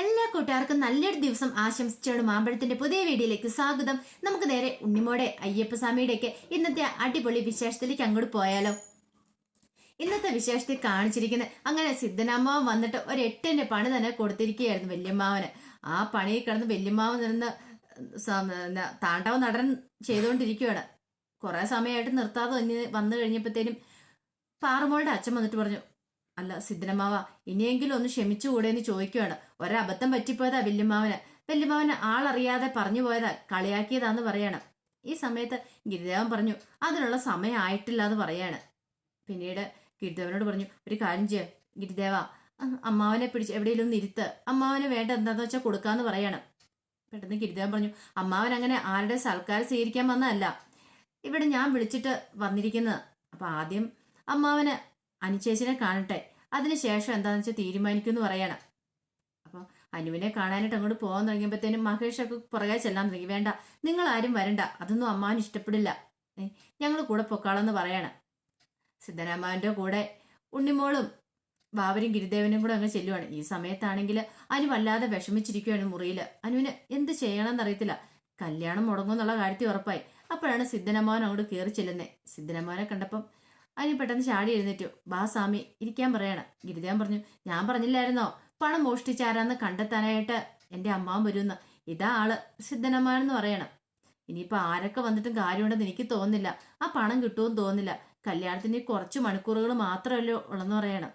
എല്ലാ കൂട്ടുകാർക്കും നല്ലൊരു ദിവസം ആശംസിച്ചാണ് മാമ്പഴത്തിന്റെ പുതിയ വീഡിയോയിലേക്ക് സ്വാഗതം. നമുക്ക് നേരെ ഉണ്ണിമോടെ അയ്യപ്പസ്വാമിയുടെ ഒക്കെ ഇന്നത്തെ അടിപൊളി വിശേഷത്തിലേക്ക് അങ്ങോട്ട് പോയാലോ? ഇന്നത്തെ വിശേഷത്തിൽ കാണിച്ചിരിക്കുന്ന അങ്ങനെ സിദ്ധനാമാവൻ വന്നിട്ട് ഒരു എട്ടിന്റെ പണി തന്നെ കൊടുത്തിരിക്കുകയായിരുന്നു വല്യമ്മാവന്. ആ പണിയിൽ കിടന്ന് വല്യമ്മാവൻ നിന്ന് താണ്ടവ നടൻ ചെയ്തുകൊണ്ടിരിക്കുകയാണ്. കുറെ സമയമായിട്ട് നിർത്താതെ വന്നു കഴിഞ്ഞപ്പോഴത്തേനും പാറമോളുടെ അച്ഛൻ വന്നിട്ട് പറഞ്ഞു അല്ല സിദ്ധനമാവ ഇനിയെങ്കിലും ഒന്ന് ക്ഷമിച്ചുകൂടെ എന്ന് ചോദിക്കുകയാണ്. ഒരബദ്ധം പറ്റിപ്പോയതാ വല്യമ്മാവന്. വല്യമ്മാവന് ആളറിയാതെ പറഞ്ഞു പോയതാ കളിയാക്കിയതാന്ന് പറയാണ്. ഈ സമയത്ത് ഗിരിദേവൻ പറഞ്ഞു അതിനുള്ള സമയമായിട്ടില്ല എന്ന് പറയാണ്. പിന്നീട് ഗിരിദേവനോട് പറഞ്ഞു ഒരു കാര്യം ചെയ്യ ഗിരിദേവ അമ്മാവനെ പിടിച്ച് എവിടെയെങ്കിലും ഇരുത്ത്. അമ്മാവന് വേണ്ട എന്താന്ന് വെച്ചാൽ കൊടുക്കാന്ന് പറയാണ്. പെട്ടെന്ന് ഗിരിദേവൻ പറഞ്ഞു അമ്മാവൻ അങ്ങനെ ആരുടെ സൽക്കാരം സ്വീകരിക്കാൻ വന്നതല്ല. ഇവിടെ ഞാൻ വിളിച്ചിട്ട് വന്നിരിക്കുന്നത്. അപ്പൊ ആദ്യം അമ്മാവന് അനുചേച്ചിനെ കാണട്ടെ. അതിനുശേഷം എന്താണെന്ന് വെച്ചാൽ തീരുമാനിക്കുമെന്ന് പറയണം. അപ്പോൾ അനുവിനെ കാണാനായിട്ട് അങ്ങോട്ട് പോകാൻ തുടങ്ങിയപ്പോഴത്തേനും മഹേഷൊക്കെ പുറകെ ചെല്ലാൻ തുടങ്ങി. വേണ്ട നിങ്ങൾ ആരും വരണ്ട. അതൊന്നും അമ്മാവന് ഇഷ്ടപ്പെടില്ല. ഞങ്ങൾ കൂടെ പൊക്കാളെന്ന് പറയണം. സിദ്ധരാമാവിന്റെ കൂടെ ഉണ്ണിമോളും ബാബരും ഗിരിദേവനും കൂടെ അങ്ങ് ചെല്ലുവാണ്. ഈ സമയത്താണെങ്കിൽ അനു വല്ലാതെ വിഷമിച്ചിരിക്കുകയാണ് മുറിയിൽ അനുവിന് എന്ത് ചെയ്യണമെന്ന് അറിയത്തില്ല. കല്യാണം മുടങ്ങും എന്നുള്ള കാര്യത്തിൽ ഉറപ്പായി. അപ്പോഴാണ് സിദ്ധനമ്മാവൻ അങ്ങോട്ട് കയറി ചെല്ലുന്നത് സിദ്ധനമ്മാവനെ കണ്ടപ്പം അതിന് പെട്ടെന്ന് ചാടി എഴുന്നേറ്റു. ബാ സ്വാമി ഇരിക്കാൻ പറയണം. ഗിരിദേവൻ പറഞ്ഞു ഞാൻ പറഞ്ഞില്ലായിരുന്നോ? പണം മോഷ്ടിച്ചാരാന്ന് കണ്ടെത്താനായിട്ട് എന്റെ അമ്മാവൻ വരുമെന്ന് ഇതാ ആൾ സിദ്ധനമ്മാനെന്ന് പറയണം. ഇനിയിപ്പോൾ ആരൊക്കെ വന്നിട്ടും കാര്യമുണ്ടെന്ന് എനിക്ക് തോന്നുന്നില്ല. ആ പണം കിട്ടുമെന്ന് തോന്നുന്നില്ല. കല്യാണത്തിന് കുറച്ച് മണിക്കൂറുകൾ മാത്രമല്ലോ ഉള്ളെന്ന് പറയണം.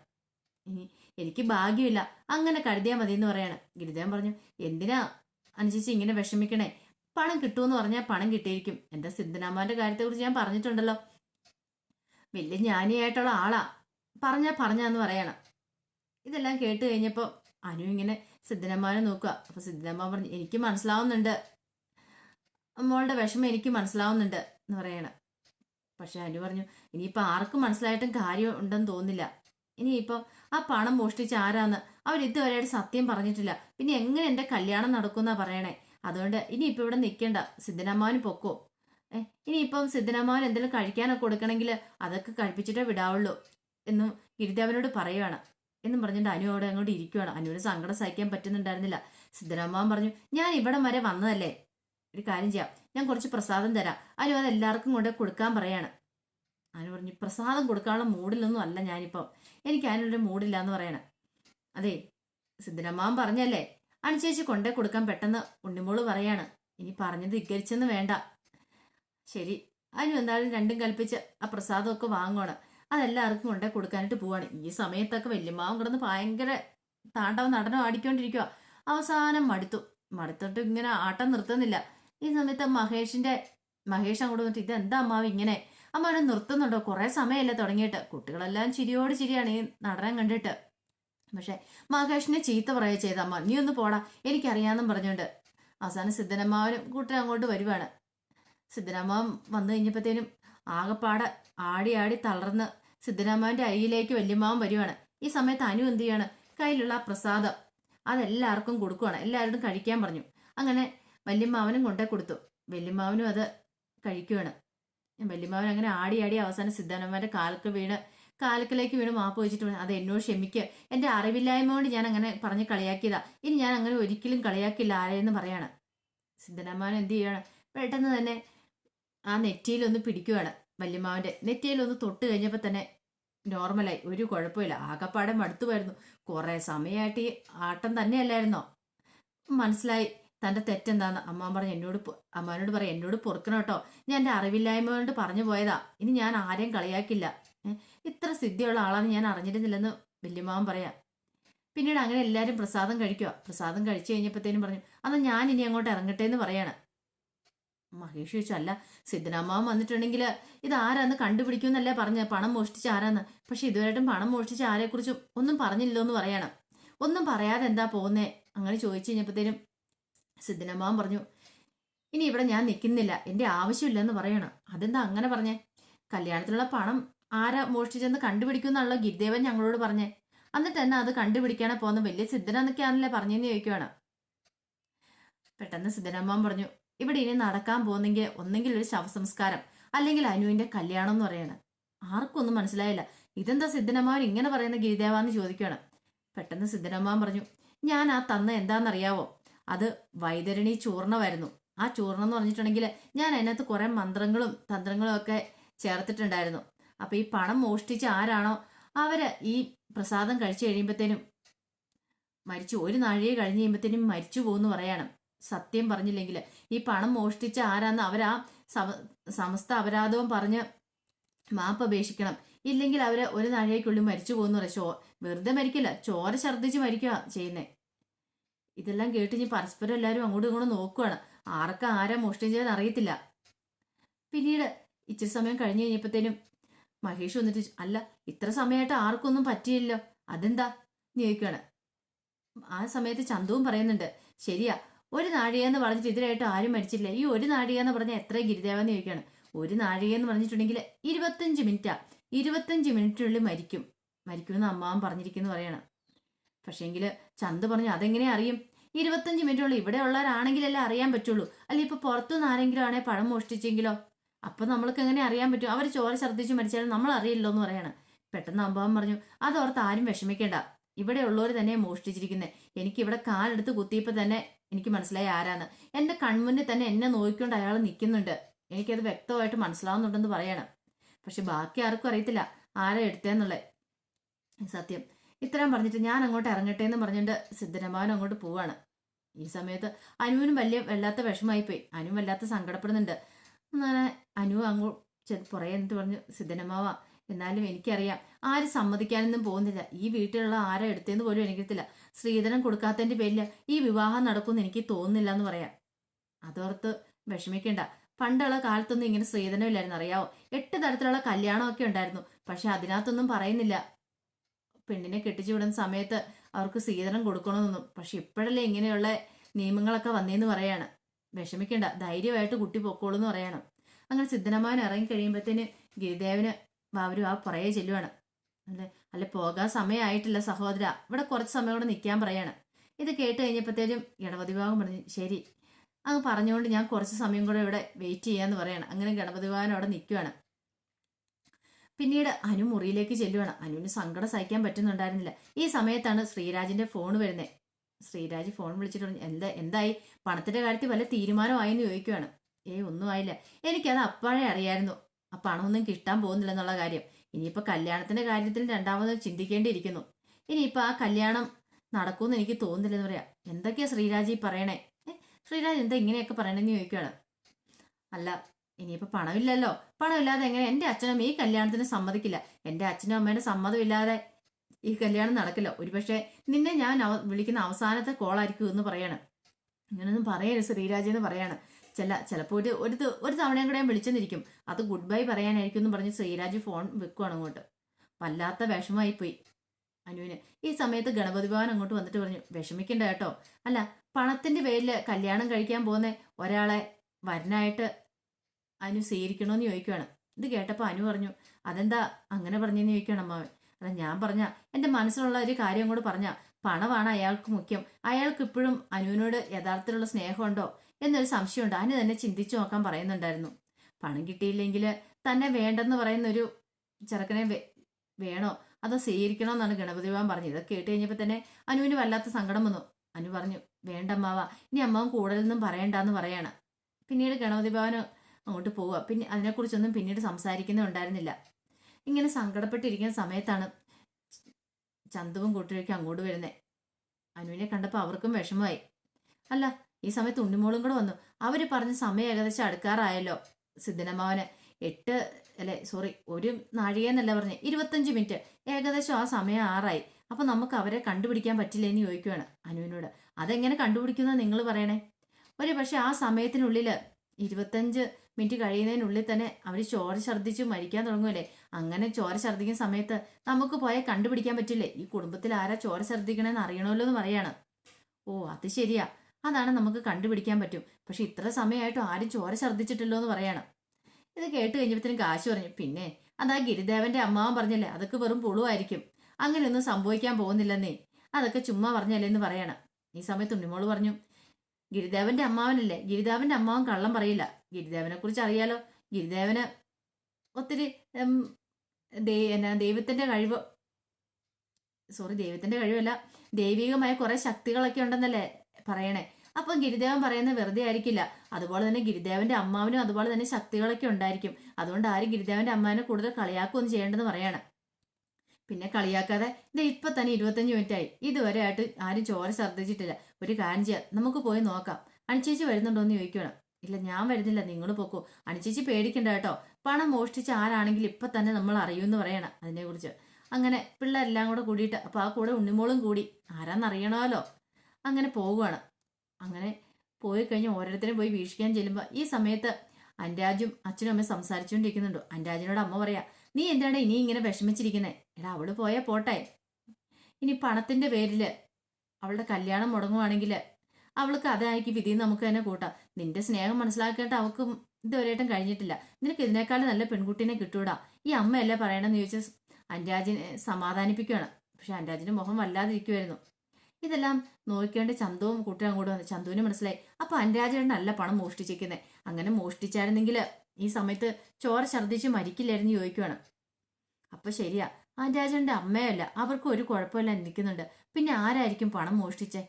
ഇനി എനിക്ക് ഭാഗ്യമില്ല. അങ്ങനെ കരുതിയാൽ മതി എന്ന് പറയണം. ഗിരിദേവൻ പറഞ്ഞു എന്തിനാ അനുസരിച്ച് ഇങ്ങനെ വിഷമിക്കണേ? പണം കിട്ടുമെന്ന് പറഞ്ഞാൽ പണം കിട്ടിയിരിക്കും. എന്റെ സിദ്ധനാമാന്റെ കാര്യത്തെക്കുറിച്ച് ഞാൻ പറഞ്ഞിട്ടുണ്ടല്ലോ. വലിയ ജ്ഞാനിയായിട്ടുള്ള ആളാ. പറഞ്ഞാ പറഞ്ഞാന്ന് പറയണം. ഇതെല്ലാം കേട്ട് കഴിഞ്ഞപ്പോൾ അനു ഇങ്ങനെ സിദ്ധനമ്മാനെ നോക്കുക. അപ്പൊ സിദ്ധനമ്മ പറഞ്ഞു എനിക്ക് മനസ്സിലാവുന്നുണ്ട്. മോളുടെ വിഷമം എനിക്ക് മനസ്സിലാവുന്നുണ്ട് എന്ന് പറയണം. പക്ഷെ അനു പറഞ്ഞു ഇനിയിപ്പോൾ ആർക്കും മനസ്സിലായിട്ടും കാര്യം ഉണ്ടെന്ന് തോന്നില്ല ഇനിയിപ്പം ആ പണം മോഷ്ടിച്ച ആരാന്ന് അവർ ഇതുവരെയായിട്ട് സത്യം പറഞ്ഞിട്ടില്ല. പിന്നെ എങ്ങനെ എന്റെ കല്യാണം നടക്കുമെന്നാ പറയണേ? അതുകൊണ്ട് ഇനിയിപ്പോൾ ഇവിടെ നിൽക്കേണ്ട. സിദ്ധനമ്മാവന് പൊക്കോ. ഇനിയിപ്പം സിദ്ധനമ്മാവൻ എന്തെങ്കിലും കഴിക്കാനൊക്കെ കൊടുക്കണമെങ്കിൽ അതൊക്കെ കഴിപ്പിച്ചിട്ടേ വിടാവുള്ളൂ എന്നും ഗിരിദേവനോട് പറയുവാണ്. എന്നും പറഞ്ഞിട്ട് അനു അവിടെ അങ്ങോട്ട് ഇരിക്കുവാണ്. അനുവിന് സങ്കടം സഹിക്കാൻ പറ്റുന്നുണ്ടായിരുന്നില്ല. സിദ്ധരാമാവൻ പറഞ്ഞു ഞാൻ ഇവിടെ വരെ വന്നതല്ലേ? ഒരു കാര്യം ചെയ്യാം. ഞാൻ കുറച്ച് പ്രസാദം തരാം. അനു അത് എല്ലാവർക്കും കൊണ്ട് കൊടുക്കാൻ പറയാണ്. അനു പറഞ്ഞു പ്രസാദം കൊടുക്കാനുള്ള മൂഡിലൊന്നും അല്ല ഞാനിപ്പം. എനിക്ക് അതിനൊരു മൂഡില്ല എന്ന് പറയണം. അതെ സിദ്ധരാമാവൻ പറഞ്ഞല്ലേ? അനുചേച്ചി കൊണ്ടേ കൊടുക്കാൻ പെട്ടെന്ന് ഉണ്ണിമോൾ പറയാണ്. ഇനി പറഞ്ഞത് ധിക്കരിച്ചെന്ന് വേണ്ട. ശരി. അനു എന്തായാലും രണ്ടും കൽപ്പിച്ച് ആ പ്രസാദമൊക്കെ വാങ്ങണം. അതെല്ലാവർക്കും കൊണ്ടേ കൊടുക്കാനായിട്ട് പോവാണ്. ഈ സമയത്തൊക്കെ വല്യമ്മാവും കിടന്ന് ഭയങ്കര താണ്ടവ നടനം ആടിക്കൊണ്ടിരിക്കുക അവസാനം മടുത്തു. മടുത്തിട്ട് ഇങ്ങനെ ആട്ടം നിർത്തുന്നില്ല. ഈ സമയത്ത് മഹേഷിന്റെ മഹേഷ് അങ്ങോട്ട് വന്നിട്ട് ഇതെന്താ അമ്മാവ് ഇങ്ങനെ? അമ്മ അവനെ നിർത്തുന്നുണ്ടോ? കുറെ സമയമല്ലേ തുടങ്ങിയിട്ട്. കുട്ടികളെല്ലാം ചിരിയോട് ചിരിയാണ് ഈ നടനം കണ്ടിട്ട്. പക്ഷെ മഹേഷിനെ ചീത്ത പറയുക ചെയ്ത. അമ്മ നീ ഒന്ന് പോടാ. എനിക്കറിയാമെന്നും പറഞ്ഞുകൊണ്ട്. അവസാനം സിദ്ധനമ്മാവനും കൂട്ടർ അങ്ങോട്ട് വരുവാണ്. സിദ്ധരാമൻ വന്നു കഴിഞ്ഞപ്പോഴത്തേനും ആകെപ്പാടെ ആടി ആടി തളർന്ന് സിദ്ധരാമാവിന്റെ അരിയിലേക്ക് വല്യമ്മാവൻ വരുവാണ്. ഈ സമയത്ത് അനു എന്ത് ചെയ്യാണ്? കയ്യിലുള്ള പ്രസാദം അതെല്ലാവർക്കും കൊടുക്കുവാണ്. എല്ലാവരോടും കഴിക്കാൻ പറഞ്ഞു. അങ്ങനെ വല്യമ്മാവനും കൊണ്ടേ കൊടുത്തു. വല്യമ്മാവനും അത് കഴിക്കുവാണ്. വല്യമ്മാവൻ അങ്ങനെ ആടി ആടി അവസാനം സിദ്ധാനന്മാരുടെ കാലക്ക് വീണ് കാലക്കിലേക്ക് വീണ് മാപ്പ് വെച്ചിട്ട് അത് എന്നോട് ക്ഷമിക്കുക എന്റെ അറിവില്ലായ്മ കൊണ്ട് ഞാൻ അങ്ങനെ പറഞ്ഞ് കളിയാക്കിയതാ. ഇനി ഞാൻ അങ്ങനെ ഒരിക്കലും കളിയാക്കില്ല. ആരെയെന്ന് പറയാണ്. സിദ്ധനാമാൻ എന്ത് ചെയ്യാണ്? പെട്ടെന്ന് തന്നെ ആ നെറ്റിയിലൊന്ന് പിടിക്കുവാണ് നെറ്റിയിൽ നെറ്റിയിലൊന്ന് തൊട്ട് കഴിഞ്ഞപ്പോൾ തന്നെ നോർമലായി. ഒരു കുഴപ്പമില്ല. ആകപ്പാടെ മടുത്തുമായിരുന്നു കുറേ സമയമായിട്ട് ഈ ആട്ടം തന്നെയല്ലായിരുന്നോ? മനസ്സിലായി. തന്റെ തെറ്റെന്താന്ന് അമ്മ പറഞ്ഞു എന്നോട് അമ്മാനോട് പറയാം എന്നോട് പൊറുക്കണം കേട്ടോ. ഞാൻ എന്റെ അറിവില്ലായ്മ കൊണ്ട് പറഞ്ഞു പോയതാ. ഇനി ഞാൻ ആരെയും കളിയാക്കില്ല. ഇത്ര സിദ്ധിയുള്ള ആളാന്ന് ഞാൻ അറിഞ്ഞിരുന്നില്ലെന്ന് വല്യമ്മാവൻ പറയാം. പിന്നീട് അങ്ങനെ എല്ലാവരും പ്രസാദം കഴിക്കുക പ്രസാദം കഴിച്ചു കഴിഞ്ഞപ്പോഴത്തേനും പറഞ്ഞു അന്ന് ഞാൻ ഇനി അങ്ങോട്ട് ഇറങ്ങട്ടെ എന്ന് പറയാണ്. മഹേഷ് ചോദിച്ചു അല്ല സിദ്ധരാമാവൻ വന്നിട്ടുണ്ടെങ്കിൽ ഇത് ആരാന്ന് കണ്ടുപിടിക്കുമെന്നല്ലേ പറഞ്ഞ പണം മോഷ്ടിച്ച ആരാന്ന്? പക്ഷെ ഇതുവരെയായിട്ടും പണം മോഷ്ടിച്ച ആരെക്കുറിച്ചും ഒന്നും പറഞ്ഞില്ലോ എന്ന് പറയണം. ഒന്നും പറയാതെ എന്താ പോകുന്നേ? അങ്ങനെ ചോദിച്ചു കഴിഞ്ഞപ്പോഴത്തേനും സിദ്ധനമ്മാവൻ പറഞ്ഞു ഇനി ഇവിടെ ഞാൻ നിൽക്കുന്നില്ല. എന്റെ ആവശ്യമില്ലെന്ന് പറയണം. അതെന്താ അങ്ങനെ പറഞ്ഞേ? കല്യാണത്തിലുള്ള പണം ആരാ മോഷ്ടിച്ചെന്ന് കണ്ടുപിടിക്കുമെന്നാണല്ലോ ഗിരിദേവൻ ഞങ്ങളോട് പറഞ്ഞേ. എന്നിട്ട് തന്നെ അത് കണ്ടുപിടിക്കാനാ പോകുന്ന വലിയ സിദ്ധനെന്നൊക്കെയാണല്ലേ പറഞ്ഞെന്ന് ചോദിക്കുവാണ്. പെട്ടെന്ന് സിദ്ധനമ്മാവൻ പറഞ്ഞു ഇവിടെ ഇനി നടക്കാൻ പോകുന്നെങ്കിൽ ഒന്നെങ്കിൽ ഒരു ശവസംസ്കാരം അല്ലെങ്കിൽ അനുവിന്റെ കല്യാണം എന്ന് പറയാണ്. ആർക്കൊന്നും മനസ്സിലായില്ല. ഇതെന്താ സിദ്ധനമ്മാവൻ ഇങ്ങനെ പറയുന്ന ഗിരിദേവാന്ന് ചോദിക്കുകയാണ്. പെട്ടെന്ന് സിദ്ധനമ്മാവൻ പറഞ്ഞു ഞാൻ ആ തന്ന എന്താണെന്നറിയാവോ അത് വൈതരണി ചൂർണമായിരുന്നു. ആ ചൂർണം എന്ന് പറഞ്ഞിട്ടുണ്ടെങ്കിൽ ഞാൻ അതിനകത്ത് കുറേ മന്ത്രങ്ങളും തന്ത്രങ്ങളും ഒക്കെ ചേർത്തിട്ടുണ്ടായിരുന്നു. അപ്പൊ ഈ പണം മോഷ്ടിച്ച ആരാണോ അവർ ഈ പ്രസാദം കഴിച്ചു കഴിയുമ്പോഴത്തേനും മരിച്ചു. ഒരു നാഴിക കഴിഞ്ഞ് കഴിയുമ്പോഴത്തേനും മരിച്ചു പോകുന്നു പറയണം. സത്യം പറഞ്ഞില്ലെങ്കിൽ ഈ പണം മോഷ്ടിച്ച ആരാന്ന് അവരാ സമ സമസ്ത അപരാധവും പറഞ്ഞ് മാപ്പ് അപേക്ഷിക്കണം. ഇല്ലെങ്കിൽ അവർ ഒരു നാഴേക്കുള്ളിൽ മരിച്ചു പോകുന്നു ചോ വെറുതെ മരിക്കില്ല. ചോര ഛർദ്ദിച്ച് മരിക്കുക ചെയ്യുന്നേ. ഇതെല്ലാം കേട്ട് ഇനി പരസ്പരം എല്ലാവരും അങ്ങോട്ടും ഇങ്ങോട്ടും നോക്കുവാണ്. ആർക്കും ആരാ മോഷ്ടിച്ചതെന്ന് അറിയത്തില്ല. പിന്നീട് ഇച്ചിരി സമയം കഴിഞ്ഞ് കഴിഞ്ഞപ്പോഴത്തേനും മഹേഷ് വന്നിട്ട് അല്ല ഇത്ര സമയമായിട്ട് ആർക്കൊന്നും പറ്റിയില്ലല്ലോ. അതെന്താ? നീ ചോദിക്കുകയാണ് ആ സമയത്ത് ചന്തുവും പറയുന്നുണ്ട്. ശരിയാ ഒരു നാഴികയെന്ന് പറഞ്ഞിട്ട് ഇതിലായിട്ട് ആരും മരിച്ചില്ല. ഈ ഒരു നാഴിക എന്ന് പറഞ്ഞാൽ എത്ര ഗിരിദേവെന്ന് ചോദിക്കുകയാണ്. ഒരു നാഴിക എന്ന് പറഞ്ഞിട്ടുണ്ടെങ്കിൽ ഇരുപത്തഞ്ച് മിനിറ്റാ. ഇരുപത്തഞ്ച് മിനിറ്റിനുള്ളിൽ മരിക്കും. മരിക്കുമെന്ന് അമ്മാവൻ പറഞ്ഞിരിക്കുന്നു പറയണം. പക്ഷേങ്കിൽ ചന്ത് പറഞ്ഞു അതെങ്ങനെ അറിയും? ഇരുപത്തഞ്ച് മിനിറ്റുള്ളൂ ഇവിടെ ഉള്ളവരാണെങ്കിലല്ലേ അറിയാൻ പറ്റുള്ളൂ. അല്ല ഇപ്പൊ പുറത്തുനിന്ന് ആരെങ്കിലും ആണെ പഴം മോഷ്ടിച്ചെങ്കിലോ? അപ്പൊ നമ്മൾക്ക് എങ്ങനെ അറിയാൻ പറ്റും? അവർ ചോര ഛർദ്ദിച്ച് മരിച്ചാലും നമ്മൾ അറിയില്ലോ എന്ന് പറയാണ്. പെട്ടെന്ന് അമ്പാവൻ പറഞ്ഞു അതോർത്ത് ആരും വിഷമിക്കേണ്ട. ഇവിടെ ഉള്ളവർ തന്നെ മോഷ്ടിച്ചിരിക്കുന്നത് എനിക്ക് ഇവിടെ കാലെടുത്ത് കുത്തിയപ്പോൾ തന്നെ എനിക്ക് മനസ്സിലായി ആരാന്ന്. എന്റെ കൺമുന്നിൽ തന്നെ എന്നെ നോക്കിക്കൊണ്ട് അയാൾ നിൽക്കുന്നുണ്ട്. എനിക്കത് വ്യക്തമായിട്ട് മനസ്സിലാവുന്നുണ്ടെന്ന് പറയണം. പക്ഷെ ബാക്കി ആർക്കും അറിയത്തില്ല ആരാ എടുത്തേന്നുള്ളത് സത്യം. ഇത്രയും പറഞ്ഞിട്ട് ഞാൻ അങ്ങോട്ട് ഇറങ്ങട്ടെ എന്ന് പറഞ്ഞിട്ട് സിദ്ധരമാവൻ അങ്ങോട്ട് പോവാണ്. ഈ സമയത്ത് അനുവിനും വലിയ വല്ലാത്ത വിഷമായി പോയി അനു വല്ലാത്ത സങ്കടപ്പെടുന്നുണ്ട്. അങ്ങനെ അനു അങ്ങോട്ട് പുറകെ പറഞ്ഞു സിദ്ധനമാവ എന്നാലും എനിക്കറിയാം. ആര് സമ്മതിക്കാനൊന്നും പോകുന്നില്ല. ഈ വീട്ടിലുള്ള ആരെ എടുത്തേന്ന് പോലും എനിക്കത്തില്ല സ്ത്രീധനം കൊടുക്കാത്തതിന്റെ പേരിൽ ഈ വിവാഹം നടക്കുമെന്ന് എനിക്ക് തോന്നുന്നില്ല എന്ന് പറയാം. അതോർത്ത് വിഷമിക്കണ്ട. പണ്ടുള്ള കാലത്തൊന്നും ഇങ്ങനെ സ്ത്രീധനം ഇല്ലായിരുന്നു. അറിയാവോ? എട്ട് തരത്തിലുള്ള കല്യാണമൊക്കെ ഉണ്ടായിരുന്നു. പക്ഷെ അതിനകത്തൊന്നും പറയുന്നില്ല. പെണ്ണിനെ കെട്ടിച്ചു വിടുന്ന സമയത്ത് അവർക്ക് സ്ത്രീധനം കൊടുക്കണമെന്നൊന്നും. പക്ഷെ ഇപ്പോഴല്ലേ ഇങ്ങനെയുള്ള നിയമങ്ങളൊക്കെ വന്നേന്ന് പറയാണ്. വിഷമിക്കേണ്ട. ധൈര്യമായിട്ട് കുട്ടി പൊക്കോളൂ എന്ന് പറയണം. അങ്ങനെ സിദ്ധനമാൻ ഇറങ്ങി കഴിയുമ്പോഴത്തേന് ഗിരിദേവന് അവരും ആ പുറകെ ചെല്ലുവാണ്. അല്ലെ? അല്ലെ പോകാൻ സമയമായിട്ടില്ല സഹോദര. ഇവിടെ കുറച്ച് സമയം കൂടെ നിൽക്കാൻ പറയാണ്. ഇത് കേട്ട് കഴിഞ്ഞപ്പോഴത്തേനും ഗണപതി ഭാഗം പറഞ്ഞു ശരി. അങ്ങ് പറഞ്ഞുകൊണ്ട് ഞാൻ കുറച്ച് സമയം കൂടെ ഇവിടെ വെയിറ്റ് ചെയ്യാന്ന് പറയണം. അങ്ങനെ ഗണപതി ഭവൻ അവിടെ നിൽക്കുവാണ് പിന്നീട് അനു മുറിയിലേക്ക് ചെല്ലുവാണ്. അനുവിന് സങ്കടം സഹിക്കാൻ പറ്റുന്നുണ്ടായിരുന്നില്ല. ഈ സമയത്താണ് ശ്രീരാജിന്റെ ഫോൺ വരുന്നത് ശ്രീരാജ് ഫോൺ വിളിച്ചിട്ട് എന്താ എന്തായി? പണത്തിന്റെ കാര്യത്തിൽ വല്ല തീരുമാനമായെന്ന് ചോദിക്കുവാണ്. ഏയ് ഒന്നും ആയില്ല. എനിക്കത് അപ്പോഴേ അറിയായിരുന്നു. ആ പണമൊന്നും കിട്ടാൻ പോകുന്നില്ല എന്നുള്ള കാര്യം. ഇനിയിപ്പോൾ കല്യാണത്തിന്റെ കാര്യത്തിൽ രണ്ടാമത് ചിന്തിക്കേണ്ടിയിരിക്കുന്നു. ഇനിയിപ്പോൾ ആ കല്യാണം നടക്കുമെന്ന് എനിക്ക് തോന്നുന്നില്ലെന്ന് പറയാം. എന്തൊക്കെയാ ശ്രീരാജി പറയണേ? ശ്രീരാജ് എന്താ ഇങ്ങനെയൊക്കെ പറയണെന്ന് ചോദിക്കുകയാണ് അല്ല ഇനിയിപ്പോൾ പണമില്ലല്ലോ. പണമില്ലാതെ എങ്ങനെ? എന്റെ അച്ഛനും ഈ കല്യാണത്തിന് സമ്മതിക്കില്ല. എന്റെ അച്ഛനും അമ്മയുടെ സമ്മതമില്ലാതെ ഈ കല്യാണം നടക്കില്ല. ഒരുപക്ഷെ നിന്നെ ഞാൻ വിളിക്കുന്ന അവസാനത്തെ കോളായിരിക്കും എന്ന് പറയാണ്. ഇങ്ങനൊന്നും പറയരുത് ശ്രീരാജ് എന്ന് പറയാണ്. ചില ചിലപ്പോൾ ഒരു ഒരു ഒരു തവണയും കൂടെ വിളിച്ചെന്നിരിക്കും. അത് ഗുഡ് ബൈ പറയാനായിരിക്കും എന്ന് പറഞ്ഞ് ശ്രീരാജ് ഫോൺ വെക്കുവാണ് അങ്ങോട്ട്. വല്ലാത്ത വിഷമമായി പോയി അനുവിന്. ഈ സമയത്ത് ഗണപതി ഭവൻ അങ്ങോട്ട് വന്നിട്ട് പറഞ്ഞു വിഷമിക്കണ്ട കേട്ടോ. അല്ല പണത്തിന്റെ പേരിൽ കല്യാണം കഴിക്കാൻ പോകുന്ന ഒരാളെ വരനായിട്ട് അനു സ്വീകരിക്കണമെന്ന് ചോദിക്കുവാണ്. ഇത് കേട്ടപ്പോൾ അനു പറഞ്ഞു അതെന്താ അങ്ങനെ പറഞ്ഞെന്ന് ചോദിക്കണം അമ്മാവൻ. അല്ല ഞാൻ പറഞ്ഞ എന്റെ മനസ്സിലുള്ള ഒരു കാര്യം കൂടെ പറഞ്ഞ പണമാണ് അയാൾക്ക് മുഖ്യം. അയാൾക്ക് ഇപ്പോഴും അനുവിനോട് യഥാർത്ഥത്തിലുള്ള സ്നേഹമുണ്ടോ? എന്നൊരു സംശയമുണ്ട്. അനു തന്നെ ചിന്തിച്ചു നോക്കാൻ പറയുന്നുണ്ടായിരുന്നു. പണം കിട്ടിയില്ലെങ്കിൽ തന്നെ വേണ്ടെന്ന് പറയുന്ന ഒരു ചെറുക്കനെ വേണോ? അതോ സ്വീകരിക്കണോ എന്നാണ് ഗണപതി ഭവൻ പറഞ്ഞത്. ഇതൊക്കെ കേട്ട് കഴിഞ്ഞപ്പോൾ തന്നെ അനുവിന് വല്ലാത്ത സങ്കടം വന്നു. അനു പറഞ്ഞു വേണ്ട അമ്മാവ ഇനി അമ്മാവൻ കൂടുതലൊന്നും പറയണ്ടെന്ന് പറയാണ്. പിന്നീട് ഗണപതി ഭവന് അങ്ങോട്ട് പോവുക. പിന്നെ അതിനെക്കുറിച്ചൊന്നും പിന്നീട് സംസാരിക്കുന്നുണ്ടായിരുന്നില്ല ഇങ്ങനെ സങ്കടപ്പെട്ടിരിക്കുന്ന സമയത്താണ് ചന്തുവും കൂട്ടുകാരിക്കും അങ്ങോട്ട് വരുന്നത് അനുവിനെ കണ്ടപ്പോൾ അവർക്കും വിഷമമായി. അല്ല ഈ സമയത്ത് ഉണ്ണിമോളും കൂടെ വന്നു. അവർ പറഞ്ഞ സമയം ഏകദേശം അടുക്കാറായല്ലോ സിദ്ധനമ്മാവന് എട്ട് അല്ലെ സോറി ഒരു നാഴികയെന്നല്ല പറഞ്ഞ് ഇരുപത്തഞ്ച് മിനിറ്റ്. ഏകദേശം ആ സമയം ആറായി. അപ്പൊ നമുക്ക് അവരെ കണ്ടുപിടിക്കാൻ പറ്റില്ല എന്ന് ചോദിക്കുവാണ് അനുവിനോട്. അതെങ്ങനെ കണ്ടുപിടിക്കുന്ന നിങ്ങൾ പറയണേ? ഒരു പക്ഷെ ആ സമയത്തിനുള്ളിൽ ഇരുപത്തഞ്ച് മിനിറ്റ് കഴിയുന്നതിനുള്ളിൽ തന്നെ അവർ ചോര ഛർദ്ദിച്ച് മരിക്കാൻ തുടങ്ങുമല്ലേ അങ്ങനെ ചോര ഛർദ്ദിക്കുന്ന സമയത്ത് നമുക്ക് പോയാൽ കണ്ടുപിടിക്കാൻ പറ്റില്ലേ? ഈ കുടുംബത്തിൽ ആരാ ചോര ഛർദ്ദിക്കണമെന്ന് അറിയണമല്ലോ എന്ന് പറയാണ്. ഓ അത് ശരിയാ. അതാണ് നമുക്ക് കണ്ടുപിടിക്കാൻ പറ്റും. പക്ഷെ ഇത്ര സമയമായിട്ടും ആരും ചോര ഛർദ്ദിച്ചിട്ടില്ലോ എന്ന് പറയണം. ഇത് കേട്ട് കഴിഞ്ഞപ്പോഴത്തേനും കാശ് പറഞ്ഞു പിന്നെ അതാ ഗിരിദേവന്റെ അമ്മാവൻ പറഞ്ഞല്ലേ അതൊക്കെ വെറും പുളുവായിരിക്കും. അങ്ങനെയൊന്നും സംഭവിക്കാൻ പോകുന്നില്ലെന്നേ. അതൊക്കെ ചുമ്മാ പറഞ്ഞല്ലേ എന്ന് പറയണം. ഈ സമയത്ത് ഉണ്ണിമോൾ പറഞ്ഞു ഗിരിദേവന്റെ അമ്മാവനല്ലേ? ഗിരിദേവന്റെ അമ്മാവൻ കള്ളം പറയില്ല. ഗിരിദേവനെ കുറിച്ച് അറിയാലോ? ഗിരിദേവന് ഒത്തിരി എന്നാ ദൈവത്തിന്റെ കഴിവ് സോറി ദൈവത്തിന്റെ കഴിവല്ല ദൈവികമായ കുറെ ശക്തികളൊക്കെ ഉണ്ടെന്നല്ലേ? പറയണേ. അപ്പം ഗിരിദേവൻ പറയുന്ന വെറുതെ ആയിരിക്കില്ല. അതുപോലെ തന്നെ ഗിരിദേവന്റെ അമ്മാവനും അതുപോലെ തന്നെ ശക്തികളൊക്കെ ഉണ്ടായിരിക്കും. അതുകൊണ്ട് ആരും ഗിരിദേവന്റെ അമ്മാവിനെ കൂടുതൽ കളിയാക്കുകയൊന്നും ചെയ്യേണ്ടെന്ന് പറയാണ്. പിന്നെ കളിയാക്കാതെ ഇതേ ഇപ്പൊ തന്നെ ഇരുപത്തഞ്ച് മിനിറ്റ് ആയി ഇതുവരെ ആയിട്ട് ആരും ചോര ശ്രദ്ധിച്ചിട്ടില്ല ഒരു കാര്യം ചെയ്യാം. നമുക്ക് പോയി നോക്കാം. അണിച്ചേച്ചി വരുന്നുണ്ടോ എന്ന് ചോദിക്കണം. ഇല്ല ഞാൻ വരുന്നില്ല. നിങ്ങൾ പൊക്കോ. അണിച്ചേച്ചി പേടിക്കണ്ട കേട്ടോ. പണം മോഷ്ടിച്ച ആരാണെങ്കിൽ ഇപ്പൊ തന്നെ നമ്മൾ അറിയൂ എന്ന് പറയണം അതിനെക്കുറിച്ച്. അങ്ങനെ പിള്ളേരെല്ലാം കൂടെ കൂടിയിട്ട് അപ്പൊ ആ കൂടെ ഉണ്ണിമോളും കൂടി. ആരാന്നറിയണമല്ലോ അങ്ങനെ പോവുകയാണ്. അങ്ങനെ പോയി കഴിഞ്ഞ് ഓരോരുത്തരും പോയി വീക്ഷിക്കാൻ ചെല്ലുമ്പോൾ ഈ സമയത്ത് അൻരാജും അച്ഛനും അമ്മയും സംസാരിച്ചുകൊണ്ടിരിക്കുന്നുണ്ട്. അൻരാജിനോട് അമ്മ പറയാ നീ എന്താണ് ഇനി ഇങ്ങനെ വിഷമിച്ചിരിക്കുന്നത് എടാ അവൾ പോയാൽ പോട്ടെ. ഇനി പണത്തിന്റെ പേരിൽ അവളുടെ കല്യാണം മുടങ്ങുവാണെങ്കിൽ അവൾക്ക് അതായിരിക്കും വിധി നമുക്ക് തന്നെ കൂട്ടാം. നിന്റെ സ്നേഹം മനസ്സിലാക്കിയിട്ട് അവൾക്ക് ഇതുവരെയായിട്ടും കഴിഞ്ഞിട്ടില്ല. നിനക്ക് ഇതിനേക്കാൾ നല്ല പെൺകുട്ടീനെ കിട്ടൂടാ. ഈ അമ്മയല്ലേ പറയണമെന്ന് ചോദിച്ച് അൻരാജിനെ സമാധാനിപ്പിക്കുകയാണ് പക്ഷെ അൻരാജിന്റെ മുഖം വല്ലാതിരിക്കുമായിരുന്നു ഇതെല്ലാം നോക്കേണ്ട ചന്തവും കൂട്ടുകാരും അങ്ങോട്ട് വന്നു. ചന്തുവിന് മനസ്സിലായി. അപ്പൊ നല്ല പണം മോഷ്ടിച്ചിരിക്കുന്നത് അങ്ങനെ മോഷ്ടിച്ചായിരുന്നെങ്കിൽ ഈ സമയത്ത് ചോര ഛർദ്ദിച്ച് മരിക്കില്ലായിരുന്നു ചോദിക്കുവാണ്. അപ്പൊ ശരിയാ. അൻരാജേട്ടന്റെ അമ്മയല്ല. അവർക്ക് ഒരു കുഴപ്പമില്ല നിൽക്കുന്നുണ്ട്. പിന്നെ ആരായിരിക്കും പണം മോഷ്ടിച്ചേ?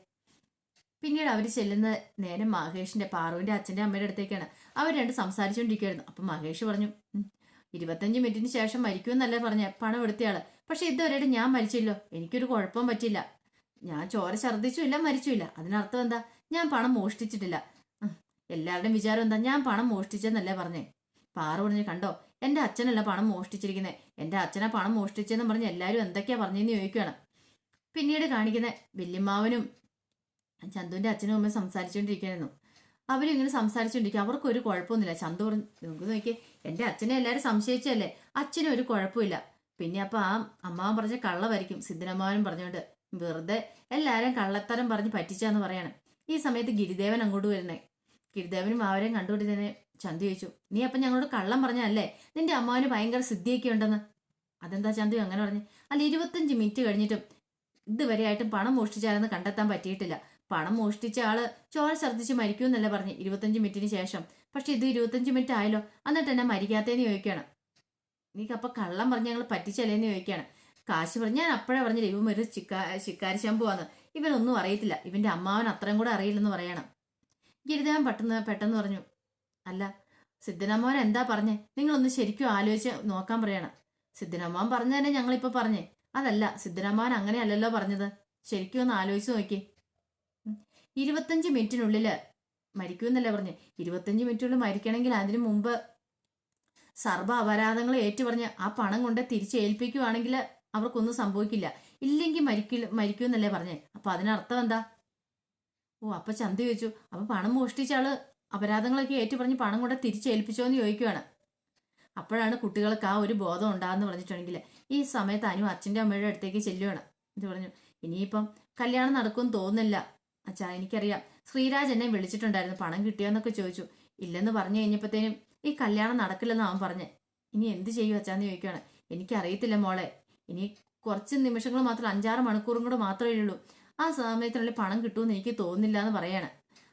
പിന്നീട് അവർ ചെല്ലുന്ന നേരം മഹേഷിന്റെ പാറുവിന്റെ അച്ഛന്റെ അമ്മയുടെ അടുത്തേക്കാണ്. അവർ രണ്ട് സംസാരിച്ചുകൊണ്ടിരിക്കുകയായിരുന്നു അപ്പൊ മഹേഷ് പറഞ്ഞു "ഉം, ഇരുപത്തഞ്ച് മിനിറ്റിന് ശേഷം മരിക്കുമെന്നല്ലേ പറഞ്ഞ? പണം എടുത്തയാൾ. പക്ഷെ ഇതുവരെയായിട്ട് ഞാൻ മരിച്ചില്ലോ. എനിക്കൊരു കുഴപ്പം പറ്റില്ല ഞാൻ ചോര ഛർദ്ദിച്ചുമില്ല മരിച്ചുമില്ല അതിനർത്ഥം എന്താ? ഞാൻ പണം മോഷ്ടിച്ചിട്ടില്ല. എല്ലാവരുടെയും വിചാരം എന്താ? ഞാൻ പണം മോഷ്ടിച്ചെന്നല്ലേ പറഞ്ഞേ. പാറു പറഞ്ഞു കണ്ടോ? എന്റെ അച്ഛനല്ല പണം മോഷ്ടിച്ചിരിക്കുന്നത് എന്റെ അച്ഛനെ പണം മോഷ്ടിച്ചെന്ന് പറഞ്ഞ് എല്ലാവരും എന്തൊക്കെയാ പറഞ്ഞെന്ന് ചോദിക്കുകയാണ് പിന്നീട് കാണിക്കുന്ന വല്യമ്മാവനും ചന്തുവിന്റെ അച്ഛനും അമ്മയും സംസാരിച്ചുകൊണ്ടിരിക്കുകയായിരുന്നു അവരും ഇങ്ങനെ സംസാരിച്ചുകൊണ്ടിരിക്കുക അവർക്ക് ഒരു കുഴപ്പമൊന്നുമില്ല. ചന്തു പറഞ്ഞു നിങ്ങൾക്ക് നോക്കി എന്റെ അച്ഛനെ എല്ലാവരും സംശയിച്ചല്ലേ അച്ഛനും ഒരു കുഴപ്പമില്ല. പിന്നെ അപ്പൊ ആ അമ്മാവൻ പറഞ്ഞ കള്ള വരയ്ക്കും സിദ്ധനമ്മാവനും പറഞ്ഞുകൊണ്ട് വെറുതെ എല്ലാവരും കള്ളത്തരം പറഞ്ഞ് പറ്റിച്ചാന്ന് പറയാണ്. ഈ സമയത്ത് ഗിരിദേവൻ അങ്ങോട്ട് വരുന്നേ. ഗിരിദേവനും അവരെയും കണ്ടുപിടിച്ചതിനെ ചന്തു ചോദിച്ചു നീ അപ്പം ഞങ്ങളോട് കള്ളം പറഞ്ഞല്ലേ നിന്റെ അമ്മാവന് ഭയങ്കര സിദ്ധിയൊക്കെ ഉണ്ടെന്ന്. അതെന്താ ചന്തു? അങ്ങനെ പറഞ്ഞു. അല്ല ഇരുപത്തഞ്ച് മിനിറ്റ് കഴിഞ്ഞിട്ടും ഇതുവരെ ഇതുവരെയായിട്ടും പണം മോഷ്ടിച്ചാലെന്ന് കണ്ടെത്താൻ പറ്റിയിട്ടില്ല. പണം മോഷ്ടിച്ച ആൾ ചോര ഛർദ്ദിച്ച് മരിക്കുമെന്നല്ലേ പറഞ്ഞ് ഇരുപത്തഞ്ച് മിനിറ്റിന് ശേഷം. പക്ഷെ ഇത് ഇരുപത്തഞ്ച് മിനിറ്റ് ആയല്ലോ. എന്നിട്ട് എന്നെ മരിക്കാത്തേന്ന് ചോദിക്കുകയാണ് നീ കള്ളം പറഞ്ഞ് ഞങ്ങൾ പറ്റിച്ചല്ലേന്ന് ചോദിക്കുകയാണ് കാശ് പറഞ്ഞു ഞാൻ അപ്പോഴേ പറഞ്ഞില്ല ഇവൻ ഒരു ചിക്കാ ശിക്കാരി ശമ്പുവാന്ന് ഇവനൊന്നും അറിയത്തില്ല. ഇവന്റെ അമ്മാവൻ അത്രയും കൂടെ അറിയില്ലെന്ന് പറയണം. ഗിരിദേവൻ പെട്ടെന്ന് പെട്ടെന്ന് പറഞ്ഞു അല്ല സിദ്ധനമ്മാവൻ എന്താ പറഞ്ഞേ? നിങ്ങളൊന്ന് ശരിക്കും ആലോചിച്ച് നോക്കാൻ പറയണം. സിദ്ധനമ്മാവൻ പറഞ്ഞു തന്നെ ഞങ്ങളിപ്പോ പറഞ്ഞേ. അതല്ല സിദ്ധനമ്മാവൻ അങ്ങനെയല്ലല്ലോ പറഞ്ഞത്. ശരിക്കും ഒന്ന് ആലോചിച്ച് നോക്കി. ഇരുപത്തഞ്ച് മിനിറ്റിനുള്ളിൽ മരിക്കുമെന്നല്ലേ പറഞ്ഞു. ഇരുപത്തഞ്ച് മിനിറ്റിനുള്ളിൽ മരിക്കണമെങ്കിൽ അതിനു മുമ്പ് സർവ അപരാധങ്ങൾ ഏറ്റുപറഞ്ഞ് ആ പണം കൊണ്ട് തിരിച്ചേൽപ്പിക്കുവാണെങ്കിൽ അവർക്കൊന്നും സംഭവിക്കില്ല. ഇല്ലെങ്കിൽ മരിക്കില്ല മരിക്കുമെന്നല്ലേ പറഞ്ഞേ. അപ്പൊ അതിനർത്ഥം എന്താ? ഓ അപ്പൊ ചന്ത ചോദിച്ചു. അപ്പൊ പണം മോഷ്ടിച്ച ആൾ അപരാധങ്ങളൊക്കെ ഏറ്റു പറഞ്ഞ് പണം കൊണ്ട് തിരിച്ചേൽപ്പിച്ചോ എന്ന് ചോദിക്കുവാണ്. അപ്പോഴാണ് കുട്ടികൾക്ക് ആ ഒരു ബോധം ഉണ്ടാകുന്ന പറഞ്ഞിട്ടുണ്ടെങ്കിൽ ഈ സമയത്ത് അനു അച്ഛന്റെ അമ്മയുടെ അടുത്തേക്ക് ചെല്ലുവാണ്. ഇത് പറഞ്ഞു ഇനിയിപ്പം കല്യാണം നടക്കുമെന്ന് തോന്നുന്നില്ല. അച്ഛാ എനിക്കറിയാം. ശ്രീരാജ് എന്നെ വിളിച്ചിട്ടുണ്ടായിരുന്നു. പണം കിട്ടിയോന്നൊക്കെ ചോദിച്ചു. ഇല്ലെന്ന് പറഞ്ഞു കഴിഞ്ഞപ്പോഴത്തേനും ഈ കല്യാണം നടക്കില്ലെന്ന് അവൻ പറഞ്ഞേ. ഇനി എന്ത് ചെയ്യും അച്ഛാന്ന് ചോദിക്കുകയാണ് എനിക്കറിയത്തില്ല മോളെ. ഇനി കുറച്ച് നിമിഷങ്ങൾ മാത്രം അഞ്ചാറ് മണിക്കൂറും കൂടെ മാത്രമേ ഉള്ളൂ. ആ സമയത്തിനുള്ളിൽ പണം കിട്ടുമെന്ന് എനിക്ക് തോന്നുന്നില്ല എന്ന് പറയാണ്.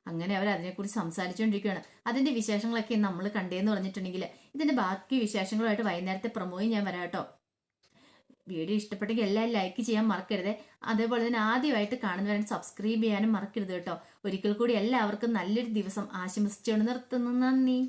അങ്ങനെ അവർ അതിനെക്കുറിച്ച് സംസാരിച്ചുകൊണ്ടിരിക്കുകയാണ്. അതിന്റെ വിശേഷങ്ങളൊക്കെ നമ്മൾ കണ്ടേന്ന് പറഞ്ഞിട്ടുണ്ടെങ്കിൽ ഇതിന്റെ ബാക്കി വിശേഷങ്ങളുമായിട്ട് വൈകുന്നേരത്തെ പ്രമോയും ഞാൻ വരാം കേട്ടോ. വീഡിയോ ഇഷ്ടപ്പെട്ടെങ്കിൽ എല്ലാവരും ലൈക്ക് ചെയ്യാൻ മറക്കരുത്. അതേപോലെ തന്നെ ആദ്യമായിട്ട് കാണുന്നവരെ സബ്സ്ക്രൈബ് ചെയ്യാനും മറക്കരുത് കേട്ടോ. ഒരിക്കൽ കൂടി എല്ലാവർക്കും നല്ലൊരു ദിവസം ആശംസിച്ചുകൊണ്ട് നിർത്തുന്നു. നന്ദി.